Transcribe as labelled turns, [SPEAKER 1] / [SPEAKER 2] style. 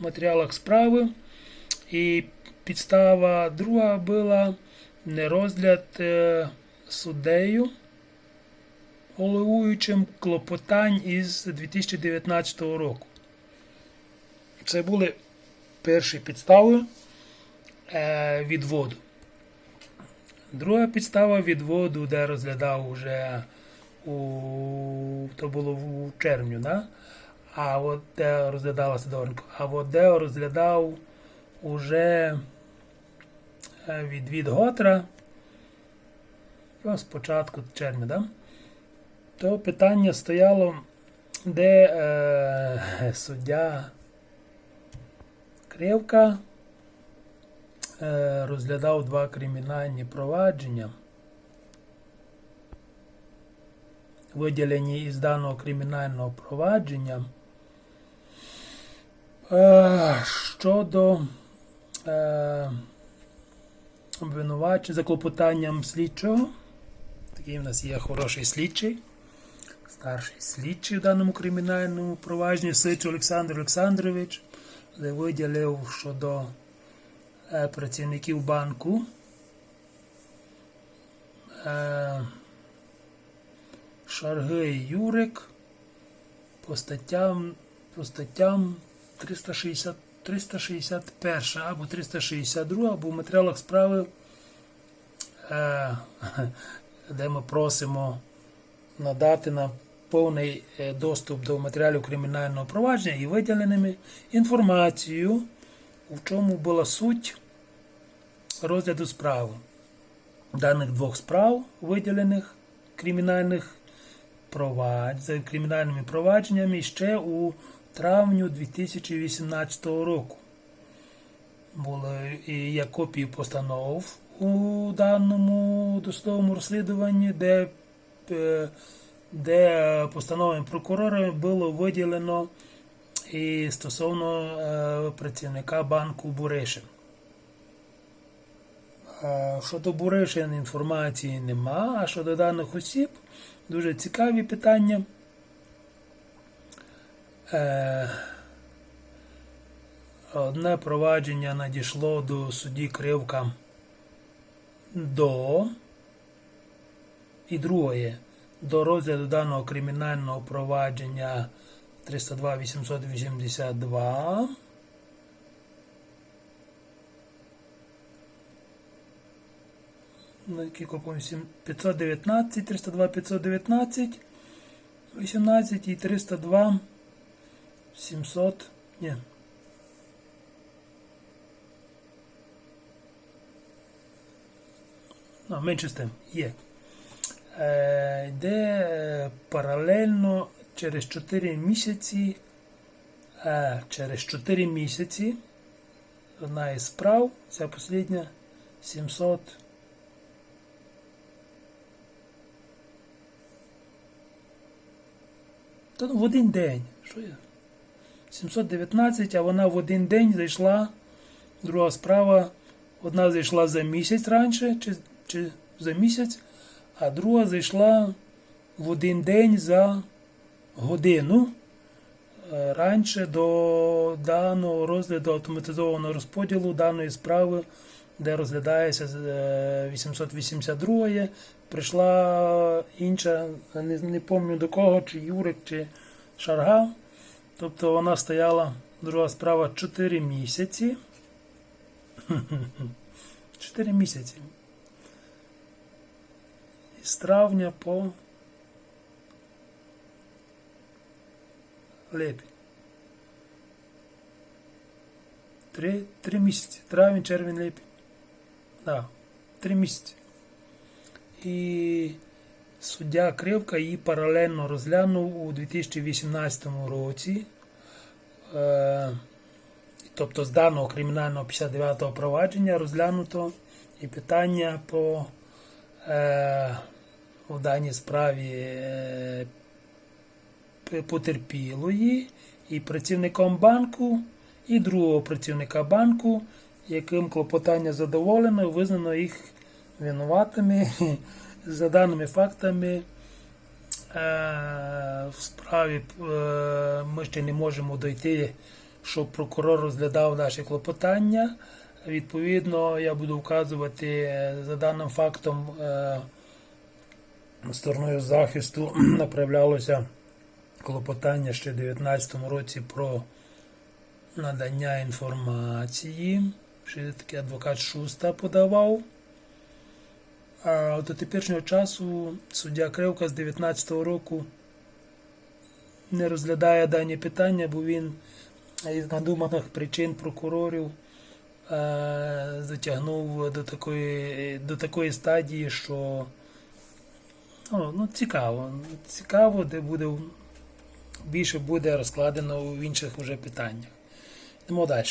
[SPEAKER 1] матеріалах справи. І підстава друга була нерозгляд е, суддею головуючим клопотань із 2019 року. Це були перші підстави е, відводу. Друга підстава відводу, де розглядав уже у то було в червню, да? А от де розглядалася Сидоренко, а от де розглядав уже е, відвід Готра, ну, спочатку червня, да? то питання стояло, де е, суддя Кривка е, розглядав два кримінальні провадження, виділені із даного кримінального провадження щодо е, обвинувачення за клопотанням слідчого. Такий в нас є хороший слідчий, старший слідчий в даному кримінальному провадженні, Сич Олександр Олександрович, виділив щодо е, працівників банку. Е, Шаргий Юрик по статтям, по статтям 360, 361 або 362, або в матеріалах справи, е, де ми просимо надати нам повний е, доступ до матеріалів кримінального провадження і виділеними інформацією, в чому була суть розгляду справи. Даних двох справ, виділених кримінальних провадь, кримінальними провадженнями ще у травню 2018 року. Були і є копії постанов у даному досудовому розслідуванні, де, е, де постановами прокурора було виділено і стосовно е, працівника банку Буришин. Е, Щодо Буришин інформації нема, а щодо даних осіб дуже цікаві питання. Е, Одне провадження надійшло до судді Кривка до і друге до розгляду даного кримінального провадження 302 882 ну, 519, 302 519, 18 і 302 700, ні. Ну, менше з тим, є. Е, Йде е, паралельно через 4 місяці, е, через 4 місяці одна із справ, ця послідня 700 Та ну в один день. Що я? 719, а вона в один день зайшла. Друга справа. Одна зайшла за місяць раніше, чи, чи за місяць, а друга зайшла в один день за годину е, раніше до даного розгляду автоматизованого розподілу даної справи, де розглядається е, 882 прийшла інша, не, не пам'ятаю до кого, чи Юрик, чи Шарга. Тобто вона стояла, друга справа, 4 місяці. 4 місяці. І З травня по липень. Три, три місяці. Травень, червень, липень. Так, три місяці. І суддя Кривка її паралельно розглянув у 2018 році. Е, Тобто з даного кримінального 59-го провадження розглянуто і питання по е, у даній справі е, потерпілої і працівником банку, і другого працівника банку, яким клопотання задоволено, і визнано їх винуватими за даними фактами. е, В справі е, ми ще не можемо дойти щоб прокурор розглядав наші клопотання. Відповідно, я буду вказувати е, за даним фактом стороною захисту направлялося клопотання ще в 2019 році про надання інформації. Ще такий адвокат Шуста подавав. А до теперішнього часу суддя Кривка з 2019 року не розглядає дані питання, бо він із надуманих причин прокурорів е, затягнув до такої, до такої стадії, що ну, ну, цікаво. Цікаво, де буде більше буде розкладено в інших уже питаннях. Йдемо далі.